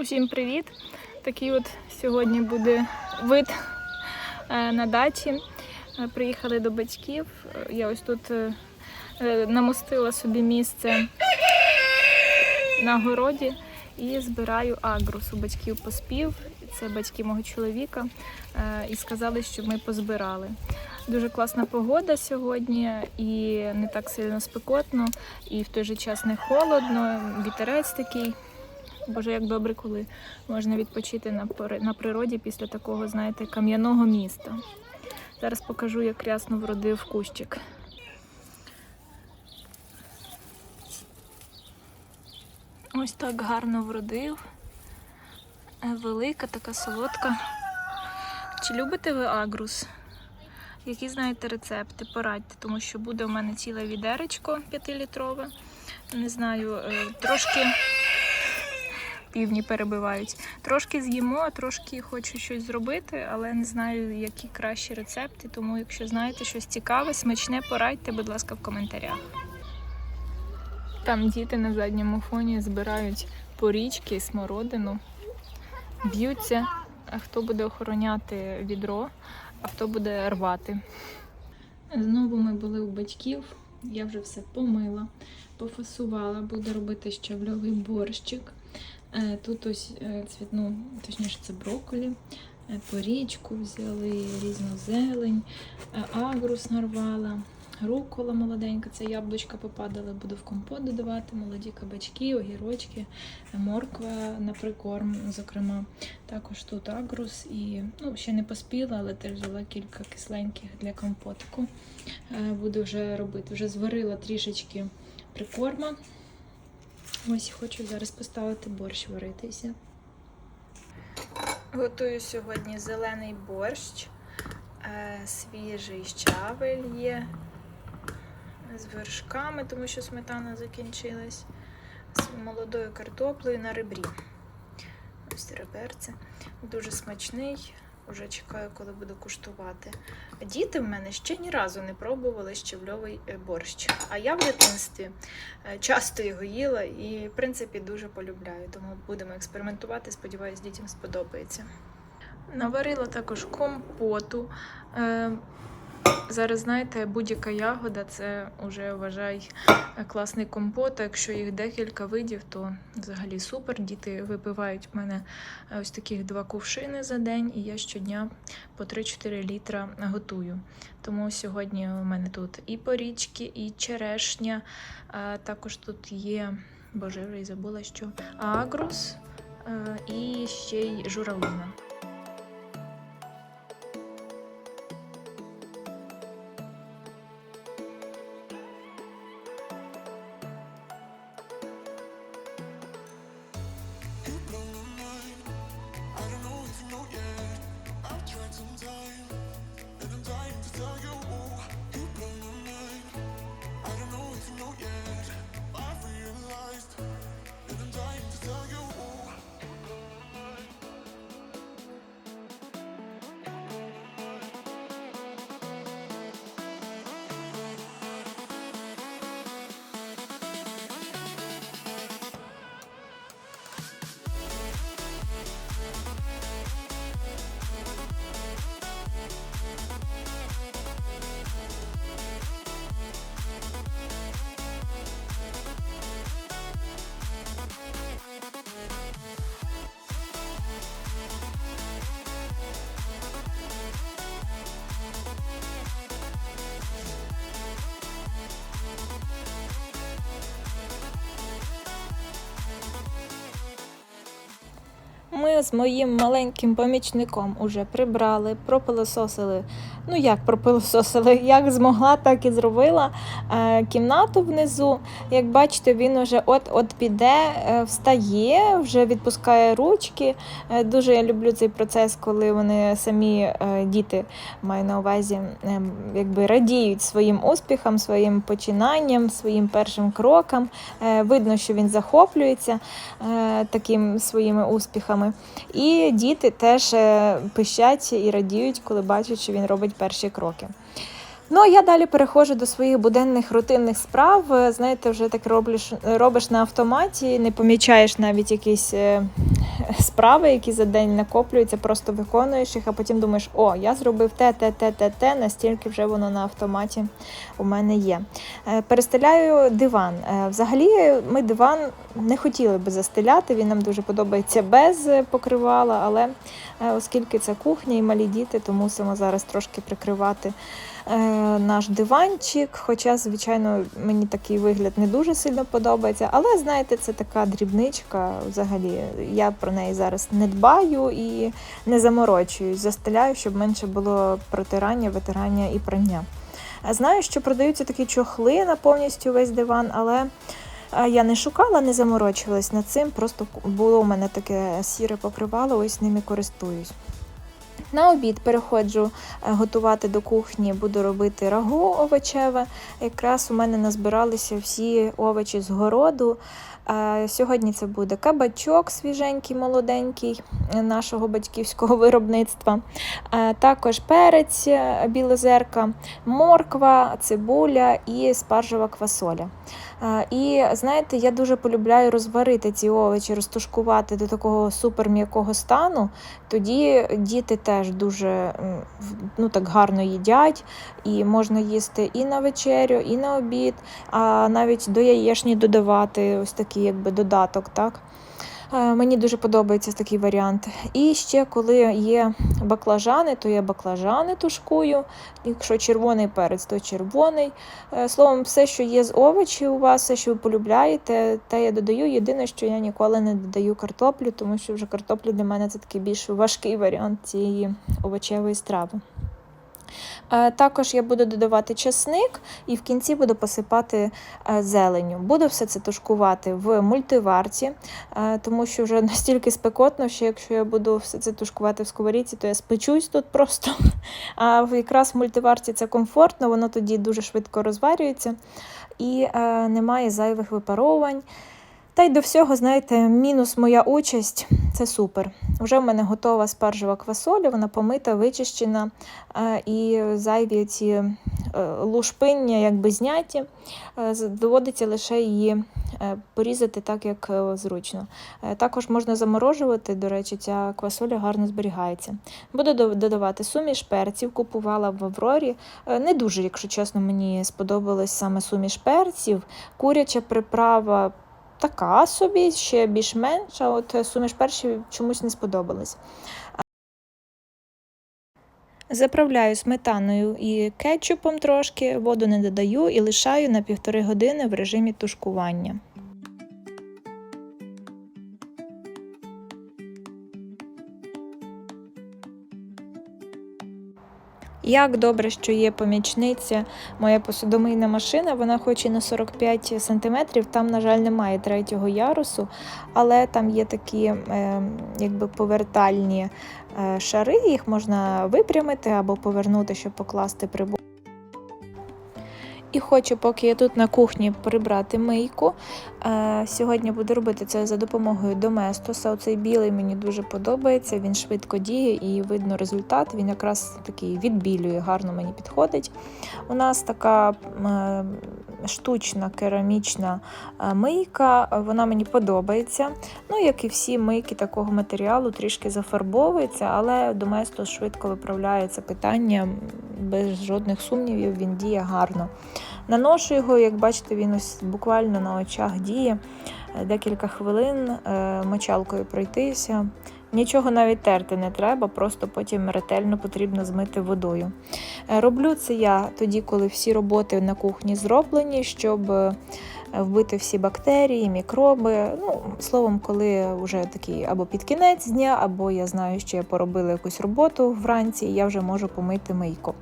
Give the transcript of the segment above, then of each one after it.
Усім привіт! Такий от сьогодні буде вид е, на дачі. Е, Приїхали до батьків. Е, Я ось тут намостила собі місце на городі і збираю агрус. У батьків поспів. Це батьки мого чоловіка. І сказали, щоб ми позбирали. Дуже класна погода сьогодні і не так сильно спекотно, і в той же час не холодно, вітерець такий. Боже, як добре, коли можна відпочити на, природі після такого, знаєте, кам'яного міста. Зараз покажу, як рясно вродив кущик. Ось так гарно вродив. Е, Велика, така солодка. Чи любите ви агрус? Які знаєте рецепти, порадьте, тому що буде у мене ціле відеречко 5-літрове. Не знаю, е, трошки півні перебивають. Трошки з'їмо, трошки хочу щось зробити, але не знаю, які кращі рецепти. Тому, якщо знаєте щось цікаве, смачне, порадьте, будь ласка, в коментарях. Там діти на задньому фоні збирають порічки смородину, б'ються, а хто буде охороняти відро, а хто буде рвати. Знову ми були у батьків, я вже все помила, пофасувала, буду робити щавльовий борщик. Е, Тут ось е, цвітну, точніше, це брокколі, е, порічку взяли, різну зелень, агрус нарвала, рукола молоденька, це яблучка попадали, буду в компот додавати, молоді кабачки, огірочки, морква на прикорм, зокрема. Також тут агрус і ну, ще не поспіла, але теж взяла кілька кисленьких для компотику. Е, Буду вже робити. Вже зварила трішечки прикорма. Ось хочу зараз поставити борщ варитися. Готую сьогодні зелений борщ, е, свіжий щавель є з вершками, тому що сметана закінчилась, з молодою картоплею на ребрі. Ось реберце. Дуже смачний. Уже чекаю, коли буду куштувати. Діти в мене ще ні разу не пробували щавльовий е, борщ. А я в дитинстві е, часто його їла і, в принципі, дуже полюбляю. Тому будемо експериментувати. Сподіваюсь, дітям сподобається. Наварила також компоту. Зараз, знаєте, будь-яка ягода це вже вважай класний компот. А якщо їх декілька видів, то взагалі супер. Діти випивають в мене е, ось таких два кувшини за день, і я щодня по 3-4 літра готую. Тому сьогодні у мене тут і порічки, і черешня. А також тут є, боже, вже й забула, що агрус е, і ще й журавлина. Ми з моїм маленьким помічником уже прибрали, пропилососили. Ну як пропилососили? Як змогла, так і зробила е, кімнату внизу. Як бачите, він вже от-от піде, е, встає, вже відпускає ручки. Е, дуже я люблю цей процес, коли вони самі діти маю на увазі, е, якби радіють своїм успіхам, своїм починанням, своїм першим крокам. Видно, що він захоплюється таким своїми успіхами. І діти теж пищать і радіють, коли бачать, що він робить перші кроки. Ну а я далі переходжу до своїх буденних рутинних справ. Е, Знаєте, вже так роблиш, робиш на автоматі, не помічаєш навіть якісь е, справи, які за день накоплюються, просто виконуєш їх, а потім думаєш, о, я зробив те, те, те, те, те, настільки вже воно на автоматі у мене є. Е, Перестеляю диван. Взагалі, ми диван не хотіли би застеляти, він нам дуже подобається без покривала, але оскільки це кухня і малі діти, то мусимо зараз трошки прикривати наш диванчик. Хоча, звичайно, мені такий вигляд не дуже сильно подобається. Але знаєте, це така дрібничка. Взагалі, я про неї зараз не дбаю і не заморочуюсь. Застеляю, щоб менше було протирання, витирання і прання. Е, Знаю, що продаються такі чохли на повністю весь диван, але е, я не шукала, не заморочувалась над цим. Просто було у мене таке сіре покривало, ось ними користуюсь. На обід переходжу е, готувати до кухні, буду робити рагу овочеве. Якраз у мене назбиралися всі овочі з городу. Сьогодні це буде кабачок свіженький, молоденький е, нашого батьківського виробництва. Також перець е, білозерка, морква, цибуля і спаржева квасоля. І знаєте, я дуже полюбляю розварити ці овочі, розтушкувати до такого суперм'якого стану. Тоді діти теж дуже ну, так гарно їдять, і можна їсти і на вечерю, і на обід, а навіть до яєшні додавати ось такий якби додаток. так. Е, Мені дуже подобається такий варіант. І ще коли є баклажани, то я баклажани тушкую. Якщо червоний перець, то червоний. Е, Словом, все, що є з овочів у вас, все, що ви полюбляєте, те я додаю. Єдине, що я ніколи не додаю картоплю, тому що вже картопля для мене це такий більш важкий варіант цієї овочевої страви. Е, Також я буду додавати чесник і в кінці буду посипати е, зеленню. Буду все це тушкувати в мультиварці, е, тому що вже настільки спекотно, що якщо я буду все це тушкувати в сковорідці, то я спечусь тут просто. А якраз в мультиварці це комфортно, воно тоді дуже швидко розварюється і немає зайвих випаровувань. Та й до всього, знаєте, мінус моя участь це супер. Вже в мене готова спаржева квасоля, вона помита, вичищена, е, і зайві ці е, лушпиння якби зняті. Е, Доводиться лише її порізати так, як зручно. Також можна заморожувати, до речі, ця квасоля гарно зберігається. Буду додавати суміш перців, купувала в Аврорі. Не дуже, якщо чесно, мені сподобалась саме суміш перців, куряча приправа. Така собі, ще більш-менш, а от е, суміш перші чомусь не сподобалась. Заправляю сметаною і кетчупом трошки, воду не додаю і лишаю на півтори години в режимі тушкування. Як добре, що є помічниця, моя посудомийна машина, вона хоч і на 45 см, там, на жаль, немає третього ярусу, але там є такі е, якби повертальні е, шари, їх можна випрямити або повернути, щоб покласти прибор. І хочу, поки я тут на кухні прибрати мийку. Е, сьогодні буду робити це за допомогою Доместоса. Оцей білий мені дуже подобається, він швидко діє і видно результат. Він якраз такий відбілює, гарно мені підходить. У нас така е, штучна керамічна е, мийка, вона мені подобається. Ну, як і всі мийки такого матеріалу, трішки зафарбовується, але Доместос швидко виправляє це питання без жодних сумнівів, він діє гарно. Наношу його, як бачите, він ось буквально на очах діє. Е, Декілька хвилин е, мочалкою пройтися. Нічого навіть терти не треба, просто потім ретельно потрібно змити водою. Е, Роблю це я тоді, коли всі роботи на кухні зроблені, щоб е, вбити всі бактерії, мікроби. Ну, словом, коли вже такий або під кінець дня, або я знаю, що я поробила якусь роботу вранці, і я вже можу помити мийку.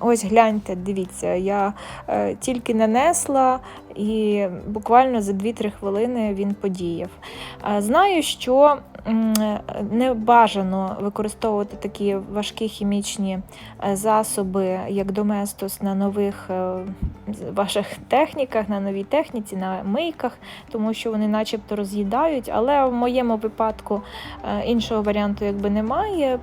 Ось гляньте, дивіться, я е, тільки нанесла, і буквально за 2-3 хвилини він подіяв. Знаю, що не бажано використовувати такі важкі хімічні е, засоби, як Доместос, на нових е, ваших техніках, на новій техніці, на мийках, тому що вони начебто роз'їдають. Але в моєму випадку е, іншого варіанту якби немає.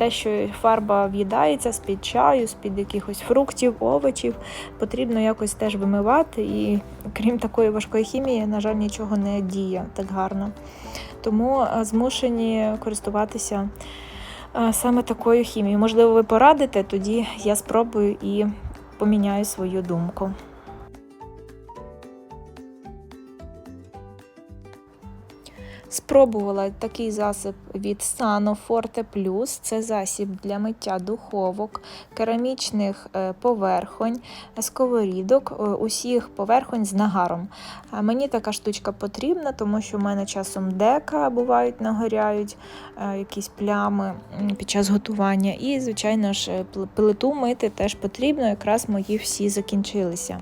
Те, що фарба в'їдається з-під чаю, з-під якихось фруктів, овочів, потрібно якось теж вимивати. І крім такої важкої хімії, на жаль, нічого не діє так гарно. Тому е, змушені користуватися е, саме такою хімією. Можливо, ви порадите, тоді я спробую і поміняю свою думку. Спробувала такий засіб від Sano Forte Plus. Це засіб для миття духовок, керамічних е, поверхонь, сковорідок, е, усіх поверхонь з нагаром. Мені така штучка потрібна, тому що в мене часом дека бувають, нагоряють е, якісь плями під час готування. І, звичайно ж, плиту мити теж потрібно, якраз мої всі закінчилися.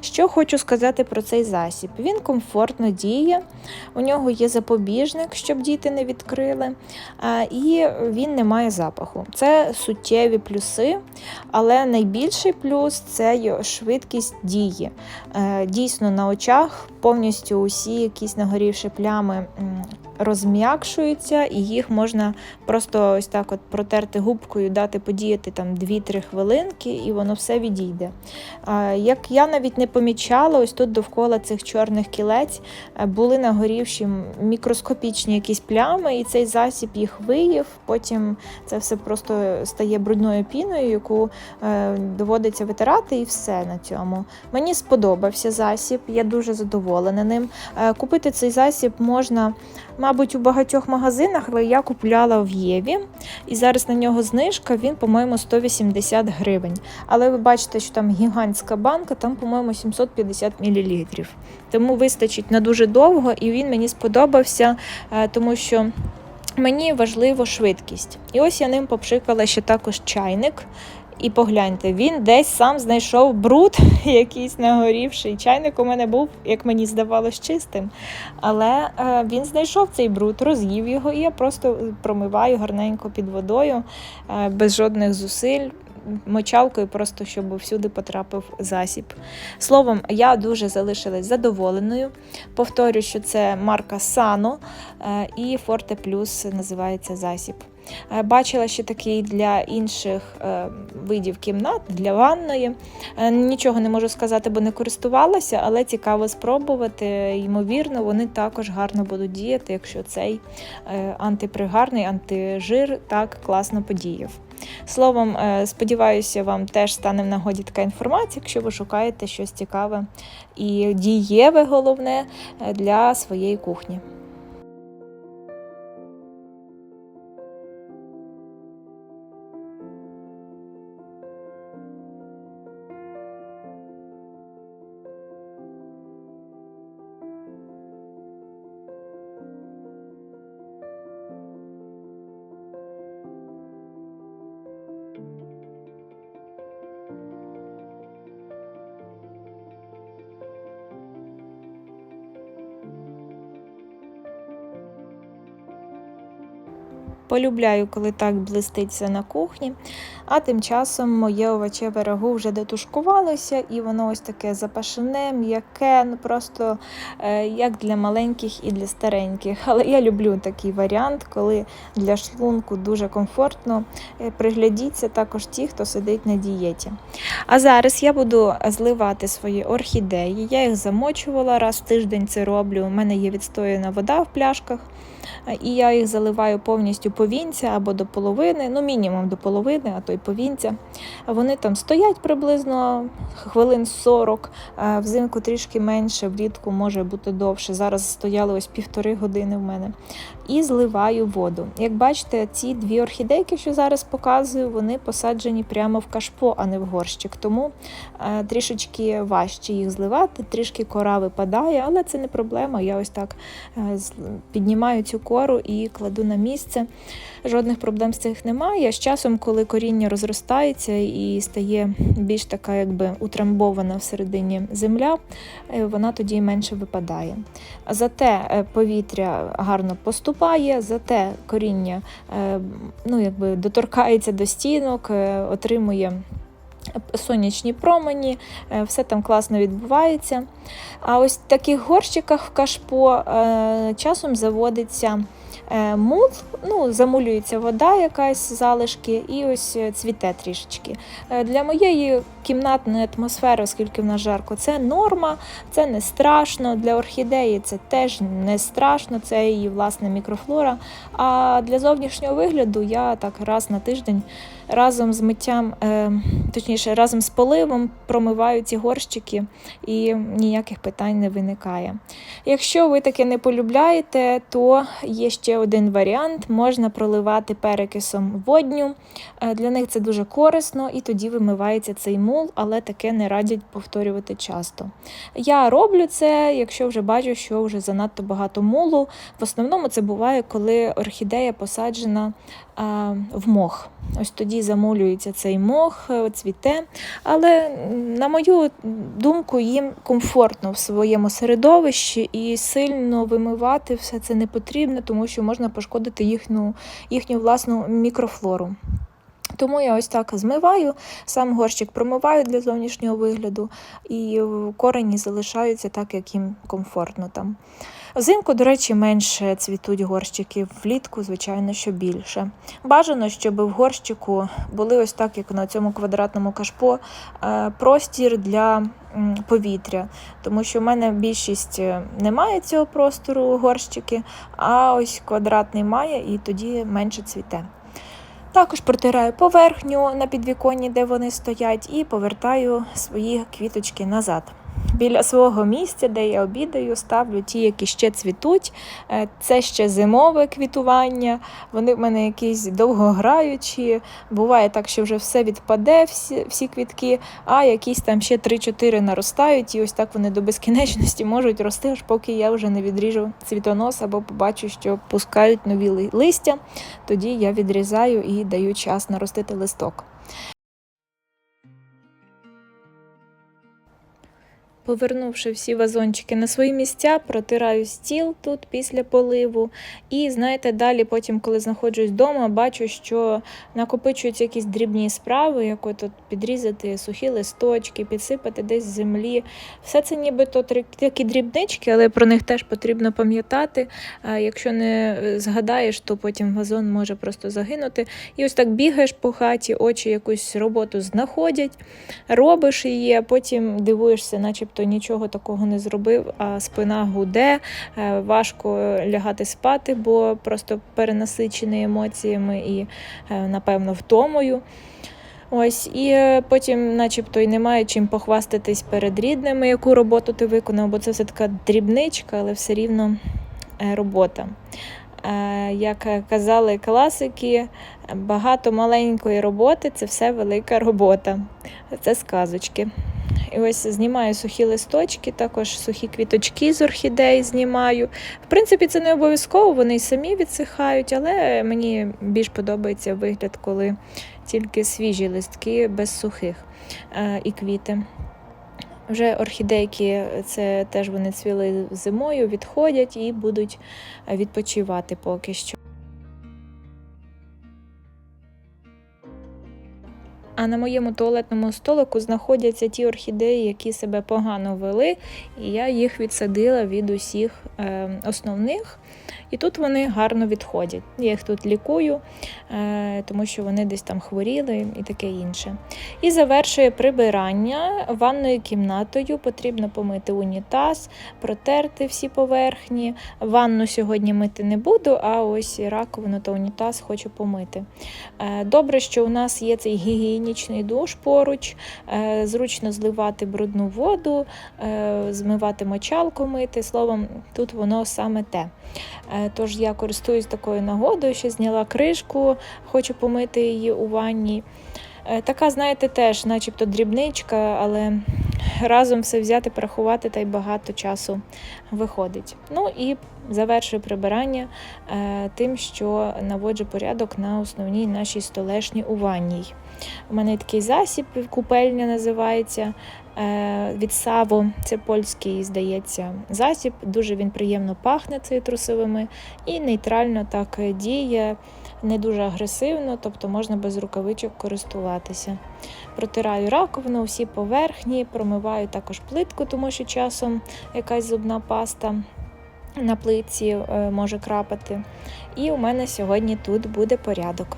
Що хочу сказати про цей засіб? Він комфортно діє, у нього є запобіжник, щоб діти не відкрили, і він не має запаху. Це суттєві плюси, але найбільший плюс це швидкість дії. Е, Дійсно, на очах повністю усі якісь нагорівші плями розм'якшуються, і їх можна просто ось так от протерти губкою, дати подіяти там 2-3 хвилинки, і воно все відійде. Як я навіть не помічала, ось тут довкола цих чорних кілець е, були нагорівші мікроскопічні якісь плями, і цей засіб їх виїв. Потім це все просто стає брудною піною, яку е, доводиться витирати, і все на цьому. Мені сподобався засіб, я дуже задоволена ним. Е, Купити цей засіб можна, мабуть, у багатьох магазинах, але я купляла в Єві. І зараз на нього знижка, він, по-моєму, 180 гривень. Але ви бачите, що там гігантська банка, там, по-моєму, 750 мл. Тому вистачить на дуже довго, і він мені сподобався, е, тому що. Мені важливо швидкість. І ось я ним попшикала ще також чайник. І погляньте, він десь сам знайшов бруд, якийсь нагорівший. Чайник у мене був, як мені здавалось, чистим. Але е, він знайшов цей бруд, роз'їв його, і я просто промиваю гарненько під водою, е, без жодних зусиль, мочалкою, просто щоб всюди потрапив засіб. Словом, я дуже залишилась задоволеною. Повторю, що це марка Sano е, і Forte Plus називається засіб. Е, Бачила ще такий для інших е, видів кімнат, для ванної. Нічого не можу сказати, бо не користувалася, але цікаво спробувати. Ймовірно, вони також гарно будуть діяти, якщо цей антипригарний, антижир так класно подіяв. Словом, е, сподіваюся, вам теж стане в нагоді така інформація, якщо ви шукаєте щось цікаве і дієве, головне, е, для своєї кухні. Полюбляю, коли так блистить все на кухні. А тим часом моє овочеве рагу вже дотушкувалося, і воно ось таке запашене, м'яке, ну просто е, як для маленьких і для стареньких. Але я люблю такий варіант, коли для шлунку дуже комфортно. Е, Приглядіться також ті, хто сидить на дієті. А зараз я буду зливати свої орхідеї. Я їх замочувала раз в тиждень це роблю. У мене є відстояна вода в пляшках. Е, І я їх заливаю повністю повінця або до половини, ну мінімум до половини, а то й повінця. Вони там стоять приблизно хвилин 40, е, взимку трішки менше, влітку може бути довше. Зараз стояли ось півтори години в мене. І зливаю воду. Як бачите, ці дві орхідейки, що зараз показую, вони посаджені прямо в кашпо, а не в горщик. Тому е, трішечки важче їх зливати, трішки кора випадає, але це не проблема. Я ось так е, піднімаю цю кору і кладу на місце. Жодних проблем з цих немає. З часом, коли коріння розростається і стає більш така, якби утрамбована всередині земля, е, вона тоді менше випадає. Зате е, повітря гарно поступає, зате коріння е, ну, якби доторкається до стінок, отримує сонячні промені, все там класно відбувається. А ось в таких горщиках в кашпо часом заводиться мул, ну, замулюється вода, якась залишки, і ось е, цвіте трішечки. Е, Для моєї кімнатної атмосфери, оскільки в нас жарко, це норма, це не страшно. Для орхідеї це теж не страшно, це її власна мікрофлора. А для зовнішнього вигляду я так раз на тиждень разом з миттям, е, точніше, разом з поливом промиваю ці горщики і ніяких питань не виникає. Якщо ви таке не полюбляєте, то є ще один варіант: можна проливати перекисом водню. Е, Для них це дуже корисно, і тоді вимивається цей мул, але таке не радять повторювати часто. Я роблю це, якщо вже бачу, що вже занадто багато мулу. В основному це буває, коли орхідея посаджена а, в мох. Ось тоді замулюється цей мох, е, цвіте. Але на мою думку, їм комфортно в своєму середовищі і сильно вимивати все це не потрібно, тому що можна пошкодити їхню, їхню власну мікрофлору. Тому я ось так змиваю, сам горщик промиваю для зовнішнього вигляду, і корені залишаються так, як їм комфортно там. Взимку, до речі, менше цвітуть горщики, влітку, звичайно, що більше. Бажано, щоб в горщику були ось так, як на цьому квадратному кашпо, е, простір для повітря. Тому що в мене більшість е, немає цього простору горщики, а ось квадратний має і тоді менше цвіте. Також протираю поверхню на підвіконні, де вони стоять, і повертаю свої квіточки назад. Біля свого місця, де я обідаю, ставлю ті, які ще цвітуть. Е, Це ще зимове квітування. Вони в мене якісь довгограючі. Буває так, що вже все відпаде, всі, всі квітки, а якісь там ще 3-4 наростають, і ось так вони до безкінечності можуть рости, аж поки я вже не відріжу цвітонос або побачу, що пускають нові листя. Тоді я відрізаю і даю час наростити листок. Повернувши всі вазончики на свої місця, протираю стіл тут після поливу. І знаєте, далі, потім, коли знаходжусь вдома, бачу, що накопичуються якісь дрібні справи, як тут підрізати сухі листочки, підсипати десь землі. Все це нібито такі дрібнички, але про них теж потрібно пам'ятати. Якщо не згадаєш, то потім вазон може просто загинути. І ось так бігаєш по хаті, очі якусь роботу знаходять, робиш її, а потім дивуєшся, начебто нічого такого не зробив, а спина гуде, е, важко лягати спати, бо просто перенасичений емоціями і, е, напевно, втомою. Ось, і е, потім, начебто, і немає чим похвастатись перед рідними, яку роботу ти виконав, бо це все така дрібничка, але все рівно робота. Як казали класики, багато маленької роботи це все велика робота. Це сказочки. І ось знімаю сухі листочки, також сухі квіточки з орхідей знімаю. В принципі, це не обов'язково, вони й самі відсихають, але мені більш подобається вигляд, коли тільки свіжі листки без сухих е, і квіти. Вже орхідейки, це теж вони цвіли зимою, відходять і будуть е, відпочивати поки що. А на моєму туалетному столику знаходяться ті орхідеї, які себе погано вели, і я їх відсадила від усіх е, основних. І тут вони гарно відходять. Я їх тут лікую, е, тому що вони десь там хворіли і таке інше. І завершує прибирання ванною кімнатою. Потрібно помити унітаз, протерти всі поверхні. Ванну сьогодні мити не буду, а ось раковину та унітаз хочу помити. Е, Добре, що у нас є цей гігієнічний душ поруч, е, зручно зливати брудну воду, е, змивати мочалку мити. Словом, тут воно саме те. Е, Тож я користуюсь такою нагодою, що зняла кришку, хочу помити її у ванні. Така, знаєте, теж, начебто дрібничка, але разом все взяти, порахувати та й багато часу виходить. Ну і завершую прибирання е, тим, що наводжу порядок на основній нашій столешні у ванній. У мене такий засіб, купельня називається е, від Саво. Це польський, здається, засіб. Дуже він приємно пахне цитрусовими і нейтрально так діє, не дуже агресивно, тобто можна без рукавичок користуватися. Протираю раковину, всі поверхні, промиваю також плитку, тому що часом якась зубна паста на плитці е, може крапати. І у мене сьогодні тут буде порядок.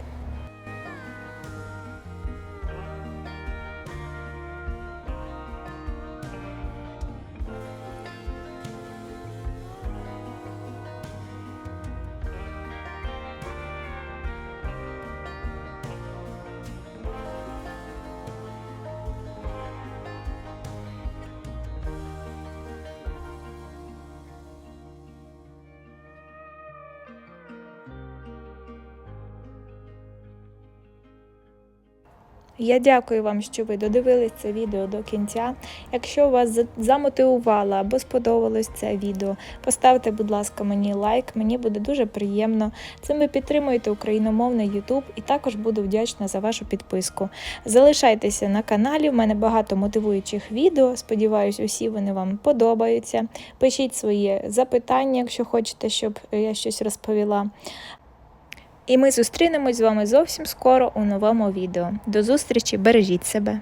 Я дякую вам, що ви додивились це відео до кінця. Якщо вас за- замотивувало або сподобалось це відео, поставте, будь ласка, мені лайк, мені буде дуже приємно. Цим ви підтримуєте україномовний YouTube і також буду вдячна за вашу підписку. Залишайтеся на каналі, в мене багато мотивуючих відео. Сподіваюсь, усі вони вам подобаються. Пишіть свої запитання, якщо хочете, щоб я щось розповіла. І ми зустрінемось з вами зовсім скоро у новому відео. До зустрічі, бережіть себе!